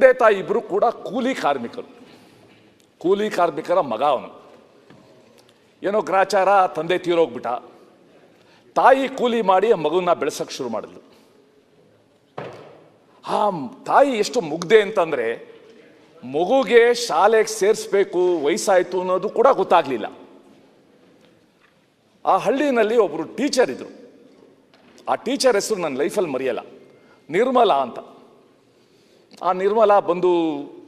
ತಂದೆ ತಾಯಿ ಇಬ್ಬರು ಕೂಡ ಕೂಲಿ ಕಾರ್ಮಿಕರು. ಕೂಲಿ ಕಾರ್ಮಿಕರ ಮಗ ಅವನು. ಏನೋ ಗ್ರಾಚಾರ, ತಂದೆ ತೀರೋಗ್ಬಿಟ್ಟ. ತಾಯಿ ಕೂಲಿ ಮಾಡಿ ಆ ಮಗುನ ಬೆಳೆಸಕ್ಕೆ ಶುರು ಮಾಡಿದ್ಲು. ಆ ತಾಯಿ ಎಷ್ಟು ಮುಗ್ದೆ ಅಂತಂದರೆ ಮಗುಗೆ ಶಾಲೆಗೆ ಸೇರಿಸ್ಬೇಕು, ವಯಸ್ಸಾಯಿತು ಅನ್ನೋದು ಕೂಡ ಗೊತ್ತಾಗ್ಲಿಲ್ಲ. ಆ ಹಳ್ಳಿನಲ್ಲಿ ಒಬ್ಬರು ಟೀಚರ್ ಇದ್ರು. ಆ ಟೀಚರ್ ಹೆಸರು ನನ್ನ ಲೈಫಲ್ಲಿ ಮರೆಯಲ್ಲ. ನಿರ್ಮಲಾ ಅಂತ. ಆ ನಿರ್ಮಲ ಬಂದು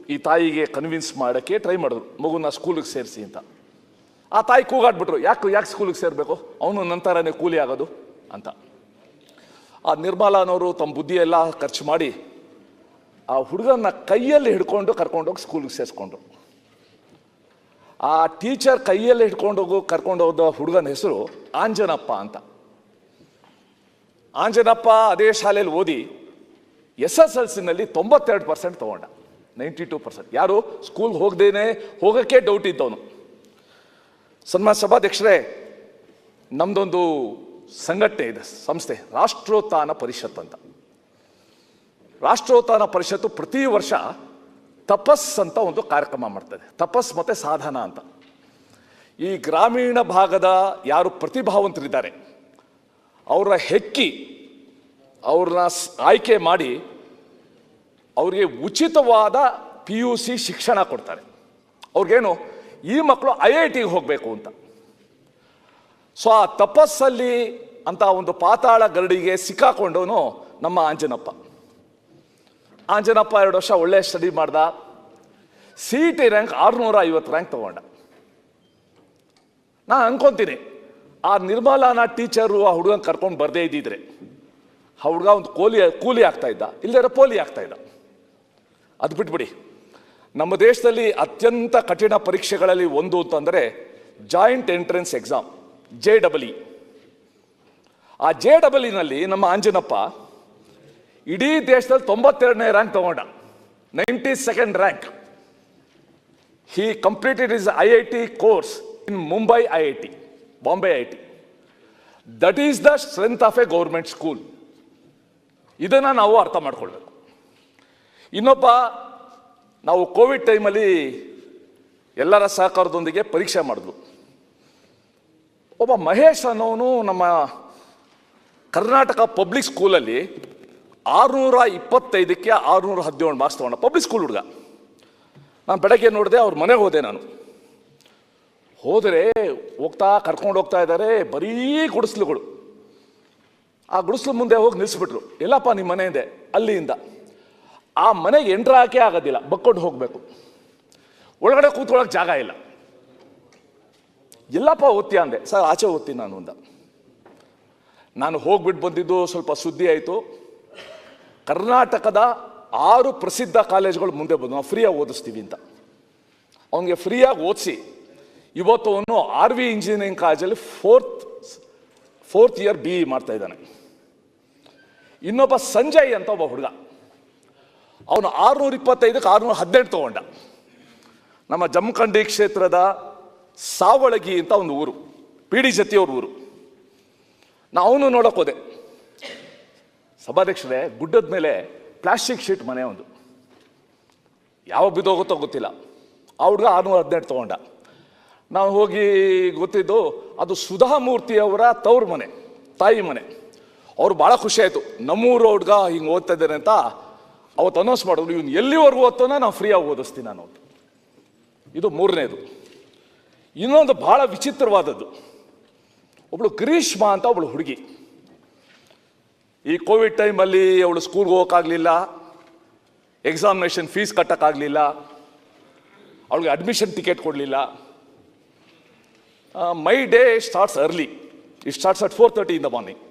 ಈ ತಾಯಿಗೆ ಕನ್ವಿನ್ಸ್ ಮಾಡೋಕ್ಕೆ ಟ್ರೈ ಮಾಡಿದ್ರು. ಮಗುನ ಸ್ಕೂಲಿಗೆ ಸೇರಿಸಿ ಅಂತ. ಆ ತಾಯಿ ಕೂಗಾಡ್ಬಿಟ್ರು, ಯಾಕೆ ಯಾಕೆ ಸ್ಕೂಲಿಗೆ ಸೇರಬೇಕು? ಅವನು ನಂತರನೇ ಕೂಲಿ ಆಗೋದು? ಅಂತ. ಆ ನಿರ್ಮಲಾನವರು ತಮ್ಮ ಬುದ್ಧಿಯೆಲ್ಲ ಖರ್ಚು ಮಾಡಿ ಆ ಹುಡುಗನ ಕೈಯಲ್ಲಿ ಹಿಡ್ಕೊಂಡು ಕರ್ಕೊಂಡೋಗಿ ಸ್ಕೂಲಿಗೆ ಸೇರಿಸ್ಕೊಂಡ್ರು. ಆ ಟೀಚರ್ ಕೈಯಲ್ಲಿ ಹಿಡ್ಕೊಂಡೋಗು ಕರ್ಕೊಂಡು ಹೋದ ಹುಡುಗನ ಹೆಸರು ಆಂಜನಪ್ಪ ಅಂತ. ಆಂಜನಪ್ಪ ಅದೇ ಶಾಲೆಯಲ್ಲಿ ಓದಿ ಎಸ್ ಎಸ್ ಎಲ್ ಸಿನಲ್ಲಿ ತೊಂಬತ್ತೆರಡು ಪರ್ಸೆಂಟ್ ತೊಗೊಂಡ. Ninety two percent. ಯಾರು? ಸ್ಕೂಲ್ಗೆ ಹೋಗದೇನೆ, ಹೋಗೋಕ್ಕೆ ಡೌಟ್ ಇದ್ದವನು. ಸನ್ಮಾನ ಸಭಾಧ್ಯಕ್ಷರೇ, ನಮ್ದೊಂದು ಸಂಘಟನೆ ಇದೆ, ಸಂಸ್ಥೆ, ರಾಷ್ಟ್ರೋತ್ಥಾನ ಪರಿಷತ್ ಅಂತ. ರಾಷ್ಟ್ರೋತ್ಥಾನ ಪರಿಷತ್ತು ಪ್ರತಿ ವರ್ಷ ತಪಸ್ ಅಂತ ಒಂದು ಕಾರ್ಯಕ್ರಮ ಮಾಡ್ತದೆ. ತಪಸ್ ಮತ್ತು ಸಾಧನ ಅಂತ. ಈ ಗ್ರಾಮೀಣ ಭಾಗದ ಯಾರು ಪ್ರತಿಭಾವಂತರಿದ್ದಾರೆ, ಅವರ ಹೆಕ್ಕಿ ಅವ್ರನ್ನ ಆಯ್ಕೆ ಮಾಡಿ ಅವ್ರಿಗೆ ಉಚಿತವಾದ ಪಿ ಯು ಸಿ ಶಿಕ್ಷಣ ಕೊಡ್ತಾರೆ. ಅವ್ರಿಗೇನು ಈ ಮಕ್ಕಳು ಐ ಐ ಟಿಗೆ ಹೋಗಬೇಕು ಅಂತ. ಸೊ ಆ ತಪಸ್ಸಲ್ಲಿ ಅಂತ ಒಂದು ಪಾತಾಳ ಗರಡಿಗೆ ಸಿಕ್ಕಾಕೊಂಡವನು ನಮ್ಮ ಆಂಜನಪ್ಪ. ಆಂಜನಪ್ಪ ಎರಡು ವರ್ಷ ಒಳ್ಳೆ ಸ್ಟಡಿ ಮಾಡ್ದ. ಸಿ ಟಿ ರ್ಯಾಂಕ್ ಆರುನೂರ ಐವತ್ತು ರ್ಯಾಂಕ್ ತಗೊಂಡ. ನಾನು ಅನ್ಕೊಂತೀನಿ, ಆ ನಿರ್ಮಲಾನ ಟೀಚರು ಆ ಹುಡುಗನ ಕರ್ಕೊಂಡು ಬರದೇ ಇದ್ದಿದ್ರೆ. ಆ ಹುಡುಗ ಒಂದು ಕೂಲಿ ಕೂಲಿ ಆಗ್ತಾ ಇದ್ದ. ಇಲ್ಲದೇ ಪೋಲಿ ಆಗ್ತಾ ಇದ್ದ. ಅದು ಬಿಟ್ಬಿಡಿ. ನಮ್ಮ ದೇಶದಲ್ಲಿ ಅತ್ಯಂತ ಕಠಿಣ ಪರೀಕ್ಷೆಗಳಲ್ಲಿ ಒಂದು ಅಂತಂದರೆ joint entrance exam, J double E. ಆ ಜೆ ಡಬಲ್ ಇನಲ್ಲಿ ನಮ್ಮ ಆಂಜನಪ್ಪ ಇಡೀ ದೇಶದಲ್ಲಿ ತೊಂಬತ್ತೆರಡನೇ ರ್ಯಾಂಕ್ ತಗೊಂಡ. Ninety second rank he completed is I I T course in Mumbai I I T Bombay I T. That is the strength of a government school ಇದನ್ನು ನಾವು ಅರ್ಥ ಮಾಡ್ಕೊಳ್ಬೇಕು. ಇನ್ನೊಬ್ಬ ನಾವು ಕೋವಿಡ್ ಟೈಮಲ್ಲಿ ಎಲ್ಲರ ಸಹಕಾರದೊಂದಿಗೆ ಪರೀಕ್ಷೆ ಮಾಡಿದ್ವು ಒಬ್ಬ ಮಹೇಶ್ ಅನ್ನೋನು ನಮ್ಮ ಕರ್ನಾಟಕ ಪಬ್ಲಿಕ್ ಸ್ಕೂಲಲ್ಲಿ ಆರುನೂರ ಇಪ್ಪತ್ತೈದಕ್ಕೆ ಆರುನೂರ ಹದಿನೇಳು ಮಾರ್ಕ್ಸ್ ತೊಗೊಂಡ ಪಬ್ಲಿಕ್ ಸ್ಕೂಲ್ ಹುಡುಗ. ನಾನು ಬೆಳಗ್ಗೆ ನೋಡಿದೆ ಅವ್ರ ಮನೆಗೆ ಹೋದೆ ನಾನು. ಹೋದರೆ ಹೋಗ್ತಾ ಕರ್ಕೊಂಡು ಹೋಗ್ತಾ ಇದ್ದಾರೆ ಬರೀ ಗುಡಿಸ್ಲುಗಳು. ಆ ಗುಡಿಸಲು ಮುಂದೆ ಹೋಗಿ ನಿಲ್ಲಿಸ್ಬಿಟ್ರು ಎಲ್ಲಪ್ಪ ನಿಮ್ಮ ಮನೆ ಇದೆ, ಅಲ್ಲಿಯಿಂದ. ಆ ಮನೆಗೆ ಎಂಟ್ರ್ ಹಾಕೇ ಆಗೋದಿಲ್ಲ, ಬಕ್ಕೊಂಡು ಹೋಗಬೇಕು. ಒಳಗಡೆ ಕೂತ್ಕೊಳ್ಳೋಕೆ ಜಾಗ ಇಲ್ಲ. ಎಲ್ಲಪ್ಪ ಓದ್ತೀಯ ಅಂದೆ, ಸರ್, ಆಚೆ ಓದ್ತೀನಿ ನಾನು ಅಂದ ನಾನು ಹೋಗ್ಬಿಟ್ಟು ಬಂದಿದ್ದು ಸ್ವಲ್ಪ ಸುದ್ದಿ ಆಯಿತು. ಕರ್ನಾಟಕದ ಆರು ಪ್ರಸಿದ್ಧ ಕಾಲೇಜ್ಗಳು ಮುಂದೆ ಬಂದು, ನಾವು ಫ್ರೀಯಾಗಿ ಓದಿಸ್ತೀವಿ ಅಂತ. ಅವನಿಗೆ ಫ್ರೀಯಾಗಿ ಓದಿಸಿ, ಇವತ್ತು ಅವನು ಆರ್ ವಿ ಇಂಜಿನಿಯರಿಂಗ್ ಕಾಲೇಜಲ್ಲಿ ಫೋರ್ತ್ ಫೋರ್ತ್ ಇಯರ್ ಬಿ ಮಾಡ್ತಾ ಇದ್ದಾನೆ. ಇನ್ನೊಬ್ಬ ಸಂಜಯ್ ಅಂತ ಒಬ್ಬ ಹುಡುಗ. ಅವನು ಆರುನೂರ ಇಪ್ಪತ್ತೈದಕ್ಕೆ ಆರುನೂರ ಹದಿನೆಂಟು ತಗೊಂಡ. ನಮ್ಮ ಜಮಖಂಡಿ ಕ್ಷೇತ್ರದ ಸಾವಳಗಿ ಅಂತ ಒಂದು ಊರು ಪಿ ಡಿ ಜತಿಯವ್ರ ಊರು. ನಾ ಅವನು ನೋಡಕ್ಕೆ ಹೋದೆ. ಸಭಾಧ್ಯಕ್ಷರೇ, ಗುಡ್ಡದ ಮೇಲೆ ಪ್ಲಾಸ್ಟಿಕ್ ಶೀಟ್ ಮನೆ ಒಂದು. ಯಾವ ಬಿದ್ದೋಗುತ್ತೋ ಗೊತ್ತಿಲ್ಲ. ಆ ಹುಡುಗ ಆರುನೂರ ಹದಿನೆಂಟು ತಗೊಂಡ. ನಾವು ಹೋಗಿ ಗೊತ್ತಿದ್ದು ಅದು ಸುಧಾಮೂರ್ತಿಯವರ ತವ್ರ ಮನೆ, ತಾಯಿ ಮನೆ. ಅವ್ರು ಭಾಳ ಖುಷಿ ಆಯಿತು. ನಮ್ಮೂರು ಹುಡ್ಗ ಹಿಂಗೆ ಓದ್ತಾ ಇದ್ದಾನೆ ಅಂತ ಅವತ್ತು ಅನೌನ್ಸ್ ಮಾಡಿದ್ರು. ಇವ್ನು ಎಲ್ಲಿವರೆಗೂ ಓದ್ತಾನೋ ನಾವು ಫ್ರೀಯಾಗಿ ಓದಿಸ್ತೀನಿ ನಾನು ಇದು ಮೂರನೇದು. ಇನ್ನೊಂದು ಭಾಳ ವಿಚಿತ್ರವಾದದ್ದು. ಒಬ್ಳು ಗ್ರೀಷ್ಮಾ ಅಂತ ಒಬ್ಳು ಹುಡುಗಿ. ಈ ಕೋವಿಡ್ ಟೈಮಲ್ಲಿ ಅವಳು ಸ್ಕೂಲ್ಗೆ ಹೋಗೋಕ್ಕಾಗಲಿಲ್ಲ. ಎಕ್ಸಾಮಿನೇಷನ್ ಫೀಸ್ ಕಟ್ಟೋಕ್ಕಾಗಲಿಲ್ಲ. ಅವಳಿಗೆ ಅಡ್ಮಿಷನ್ ಟಿಕೆಟ್ ಕೊಡಲಿಲ್ಲ. My day starts early it starts at four thirty in the morning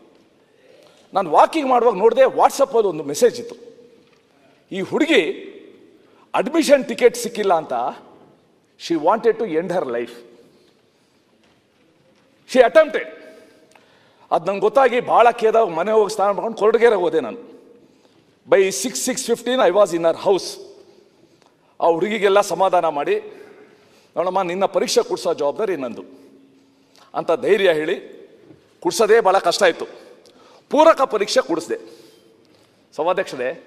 ನಾನು ವಾಕಿಂಗ್ ಮಾಡುವಾಗ ನೋಡಿದೆ ವಾಟ್ಸಪ್ಪಲ್ಲಿ ಒಂದು ಮೆಸೇಜ್ ಇತ್ತು. ಈ ಹುಡುಗಿ ಅಡ್ಮಿಷನ್ ಟಿಕೆಟ್ ಸಿಕ್ಕಿಲ್ಲ ಅಂತ she wanted to end her life she attempted ಅದು ನಂಗೆ ಗೊತ್ತಾಗಿ ಭಾಳ ಕೇದಾಗ ಮನೆ ಹೋಗಿ ಸ್ನಾನ ಮಾಡ್ಕೊಂಡು ಕೊರಟಗೆರೆ ಹೋದೆ ನಾನು. By six six fifteen I was in her house ಆ ಹುಡುಗಿಗೆಲ್ಲ ಸಮಾಧಾನ ಮಾಡಿ, ನೋಡಮ್ಮ ನಿನ್ನ ಪರೀಕ್ಷೆ ಕೊಡಿಸೋ ಜವಾಬ್ದಾರಿ ನಂದು. ಅಂತ ಧೈರ್ಯ ಹೇಳಿ ಕುಡ್ಸೋದೇ ಭಾಳ ಕಷ್ಟ ಇತ್ತು. ಪೂರಕ ಪರೀಕ್ಷೆ ಕೊಡಿಸ್ದೆ. ಸಭಾಧ್ಯಕ್ಷರೇ,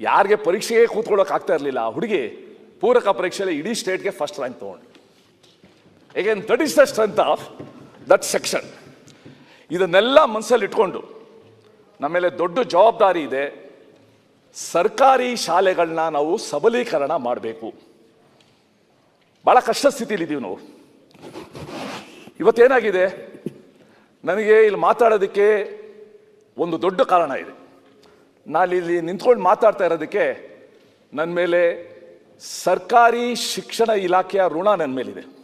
ಯಾರಿಗೆ ಪರೀಕ್ಷೆಗೆ ಕೂತ್ಕೊಳ್ಳೋಕೆ ಆಗ್ತಾ ಇರಲಿಲ್ಲ ಹುಡುಗಿ ಪೂರಕ ಪರೀಕ್ಷೆಯಲ್ಲಿ ಇಡೀ ಸ್ಟೇಟ್ಗೆ ಫಸ್ಟ್ ರ್ಯಾಂಕ್ ತೊಗೊಂಡು. ಏಕೆನ್ that is the strength of that section ಇದನ್ನೆಲ್ಲ ಮನಸ್ಸಲ್ಲಿ ಇಟ್ಕೊಂಡು ನಮ್ಮ ಮೇಲೆ ದೊಡ್ಡ ಜವಾಬ್ದಾರಿ ಇದೆ. ಸರ್ಕಾರಿ ಶಾಲೆಗಳನ್ನ ನಾವು ಸಬಲೀಕರಣ ಮಾಡಬೇಕು. ಭಾಳ ಕಷ್ಟ ಸ್ಥಿತಿಯಲ್ಲಿದ್ದೀವಿ ನಾವು. ಇವತ್ತೇನಾಗಿದೆ? ನನಗೆ ಇಲ್ಲಿ ಮಾತಾಡೋದಕ್ಕೆ ಒಂದು ದೊಡ್ಡ ಕಾರಣ ಇದೆ. ನಾನು ಇಲ್ಲಿ ನಿಂತ್ಕೊಂಡು ಮಾತಾಡ್ತಾ ಇರೋದಕ್ಕೆ ನನ್ನ ಮೇಲೆ ಸರ್ಕಾರಿ ಶಿಕ್ಷಣ ಇಲಾಖೆಯ ಋಣ ನನ್ನ ಮೇಲಿದೆ.